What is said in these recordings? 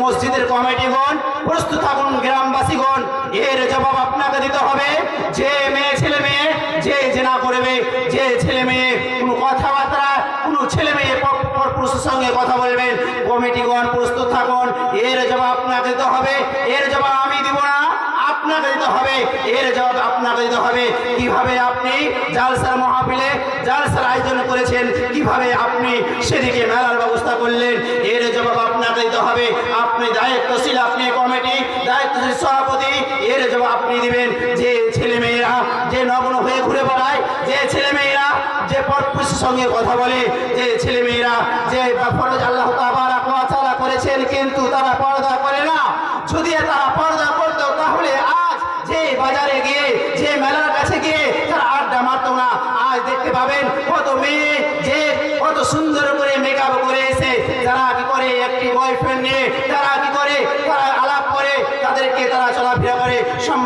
মসজিদের কমিটিগণ প্রস্তুত থাকুন গ্রামবাসীগণ। এর জবাব আপনাকে দিতে হবে, যে মেয়ে ছেলে মেয়ে, যে জেনা করবে, যে ছেলে মেয়ে, কোনো কথাবার্তা, কোনো ছেলে মেয়ে পর- পর পুরুষের সঙ্গে কথা বলবেন। কমিটিগণ, প্রস্তুত থাকুন, এর জবাব আপনাকে দিতে হবে, এর জবাব আমি দিব না, আপনাকে দিতে হবে, এর জবাব আপনাকে দিতে হবে। কীভাবে আপনি জালসার মহাপিলে জালসার আয়োজন করেছেন, কীভাবে আপনি সেদিকে মেলার ব্যবস্থা করলেন, এর জবাব আপনাকে দিতে হবে আপনি দায়িত্বশীল আপনি কমিটি দায়িত্বশীল সভাপতি। এর জবাব আপনি দিবেন যে ছেলে মেয়েরা যে নগ্ন হয়ে ঘুরে বেড়ায়, যে ছেলে মেয়েরা যে পরপুরুষের সঙ্গে কথা বলে, যে ছেলে মেয়েরা যে ফরজ আল্লাহ ওয়া তাআলা করেছেন, কিন্তু তারা পর্দা করে না। যদি তারা পর্দা করতো, তাহলে আজ যে বাজারে গিয়ে, যে মেলার কাছে গিয়ে তারা আড্ডা মারতো না। আজ দেখতে পাবেন কত মেয়ে যে কত সুন্দর করে মেকআপ করে এসে তারা কি করে একটি বয়ফ্রেন্ড নিয়ে তারা কি করে তারা আলাপ করে তাদেরকে তারা চলাফেরা করে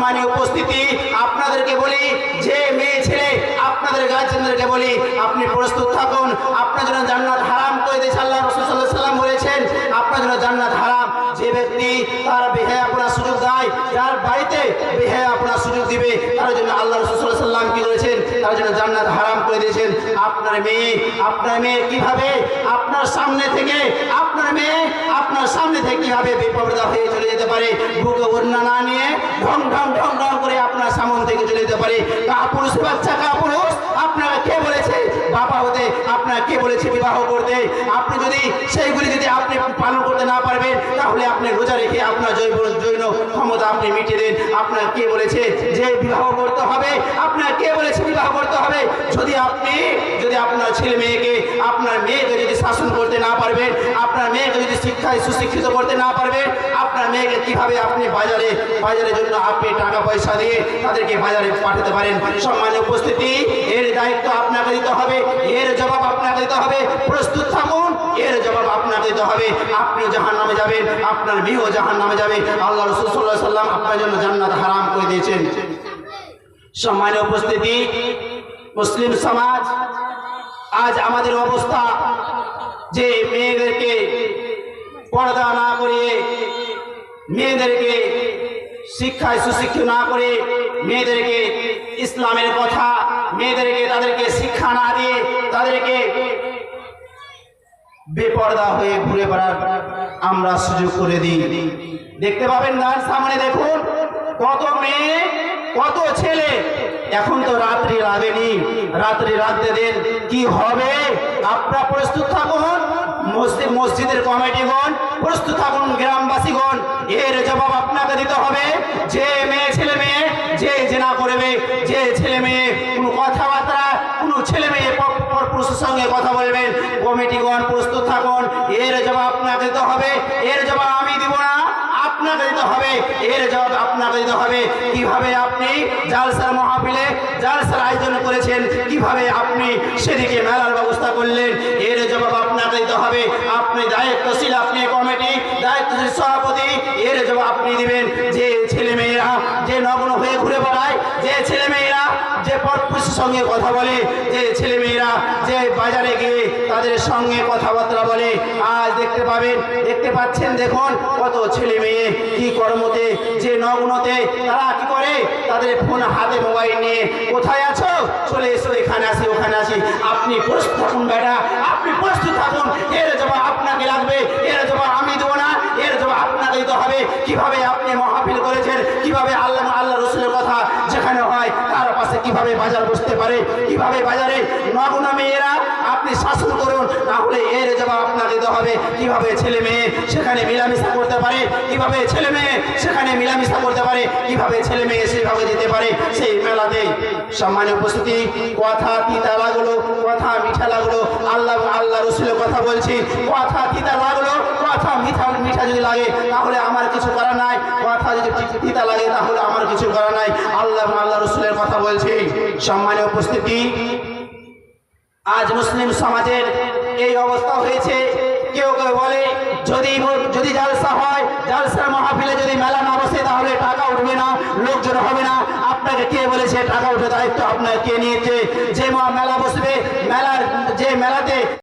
সম্মানীয় উপস্থিতি, আপনাদেরকে বলি, যে মেয়ে ছেলে, আপনাদের গার্জেনদেরকে বলি, আপনি প্রস্তুত থাকুন। আপনার জন্য জান্নাত হারাম করে দিয়েছে আল্লাহ রসুল সাল্লাহ সাল্লাম বলেছেন, আপনার জন্য জান্নাত হারাম। যে ব্যক্তি তার বেহে আপনার সুযোগ দেয়, যার বাড়িতে বেহে আপনার সুযোগ দিবে, তার জন্য আল্লাহ রসুল সাল্লাহ সাল্লাম কি করেছেন? তার জন্য জান্নাত হারাম করে দিয়েছেন। আপনার মেয়ে আপনার মেয়ে কীভাবে আপনার সামনে থেকে, আপনার মেয়ে আপনার সামনে থেকে কীভাবে বেপরদা হয়ে চলে যেতে পারে? বুকে ওড়না না নিয়ে ঢং ঢং ঢং ঢং করে আপনার সামন থেকে চলে যেতে পারে। কাপুরুষ বাচ্চা, কাপুরুষ আপনাকে কে বলেছে? বাবা হতে আপনার কে বলেছে বিবাহ করতে? আপনি যদি সেইগুলি যদি আপনি পালন করতে না পারবেন, তাহলে আপনি রোজা রেখে আপনার জৈব, জৈন ক্ষমতা আপনি মিটিয়ে দেন। আপনার কে বলেছে যে বিবাহ করতে হবে? আপনার কে বলেছে বিবাহ করতে হবে? যদি আপনি, যদি আপনার ছেলে মেয়েকে না পারবেন আপনার মেয়েকে যদি শিক্ষায় সুশিক্ষিত করতে না পারবেন আপনার মেয়েকে কীভাবে আপনি বাজারে, বাজারের জন্য আপনি টাকা পয়সা দিয়ে তাদেরকে বাজারে পাঠাতে পারেন? সম্মানের উপস্থিতি, এর দায়িত্ব আপনাকে দিতে হবে, এর জবাব আপনাকে দিতে হবে। প্রস্তুত থাকুন, এর জবাব আপনাকে দিতে হবে। আপনি জাহান নামে যাবেন, আপনার মেয়েও জাহান নামে যাবে। আল্লাহ রসুল সাল্লাহ সাল্লাম আপনার জন্য জান্নাত হারাম করে দিয়েছেন। সম্মানের উপস্থিতি, মুসলিম সমাজ, আজ আমাদের অবস্থা যে মেয়েদেরকে পর্দা না করিয়ে মেয়েদেরকে শিক্ষায় সুশিক্ষিত না করে মেয়েদেরকে ইসলামের কথা, মেয়েদেরকে তাদেরকে শিক্ষা না দিয়ে তাদেরকে বেপর্দা হয়ে ঘুরে বেড়ার আমরা সুযোগ করে দিই। দেখতে পাবেন তার সামনে দেখুন, কত মেয়ে, কত ছেলে এখন তো রাত্রি লাগেনি। রাত্রি রাখতে দেন। কি হবে? আপনারা প্রস্তুত থাকুন। মসজিদ মসজিদের কমিটিগণ প্রস্তুত থাকুন গ্রামবাসীগণ এর জবাব আপনাকে দিতে হবে। যে মেয়ে ছেলে মেয়ে, যে জেনা করবে, যে ছেলে মেয়ে, কোনো কথাবার্তা, কোনো ছেলে মেয়ে পর- পর পুরুষের সঙ্গে কথা বলবেন। কমিটিগণ প্রস্তুত থাকুন। এর জবাব আপনাকে দিতে হবে। এর জবাব আপনাকে দিতে হবে, এর জবাব আপনাকে দিতে হবে। কীভাবে আপনি জালসার মহাপিলে জালসার আয়োজন করেছেন, কীভাবে আপনি সেদিকে মেলার ব্যবস্থা করলেন, এর জবাব আপনাকে দিতে হবে। আপনি দায়িত্বশীল, আপনি কমিটি, দায়িত্বশীল সভাপতি, এর জবাব আপনি দিবেন। যে ছেলে মেয়েরা যে নগ্ন হয়ে ঘুরে বেড়ায়, যে ছেলে মেয়েরা যে পরপুরুষের সঙ্গে কথা বলে, যে ছেলে মেয়েরা যে বাজারে গিয়ে তাদের সঙ্গে কথাবার্তা বলে আজ দেখতে পাবেন, দেখতে পাচ্ছেন, দেখুন, কত ছেলে মেয়ে কি কর্মতে, যে নগ্নতে, তারা কি করে? তাদের ফোন, হাতে মোবাইল নিয়ে কোথায় আছো? চলে এসো, এখানে আসি, ওখানে আসি। আপনি প্রস্তুত থাকুন, বেটা, আপনি প্রস্তুত থাকুন। এর জবাব আপনাকে লাগবে, এর জবাব আমি দেবো না, এর জবাব আপনাকে দিতে হবে। কীভাবে আপনি মহাফিল করেছেন, কীভাবে আল্লাহ আল্লাহ রসুলের কথা যেখানে হয়, তার পাশে কীভাবে বাজার বসতে পারে, কীভাবে বাজারে নগ্ন মেয়েরা আপনি শাসন করুন তাহলে এর জবাব আপনাকে দিতে হবে। কীভাবে ছেলে মেয়ে সেখানে মিলামিশা করতে পারে? কীভাবে ছেলে মেয়ে সেখানে মিলামিশা করতে পারে? কীভাবে ছেলে মেয়ে সেভাবে যেতে পারে? সেই মেলাতে সম্মানীয় উপস্থিতি, কথা, তিতা লাগল, কথা মিঠা লাগল। আল্লাহ আল্লাহ রসুলের কথা বলছি। কথা, তিতা লাগল, কথা মিঠা মিঠা যদি লাগে, তাহলে আমার কিছু করার নাই। কথা যদি তিতা লাগে, তাহলে আমার কিছু করার নাই। আল্লাহ আল্লাহ রসুলের কথা বলছি। সম্মানীয় উপস্থিতি, আজ মুসলিম সমাজের এই অবস্থা হয়েছে। কেউ কেউ বলে, যদি যদি জালসা হয় জালসার মাহফিলে যদি মেলা না বসে, তাহলে টাকা উঠবে না লোকজন হবে না। আপনাকে কে বলেছে, টাকা উঠে দায়িত্ব আপনার কে নিয়েছে? যে মেলা বসবে, মেলার, যে মেলাতে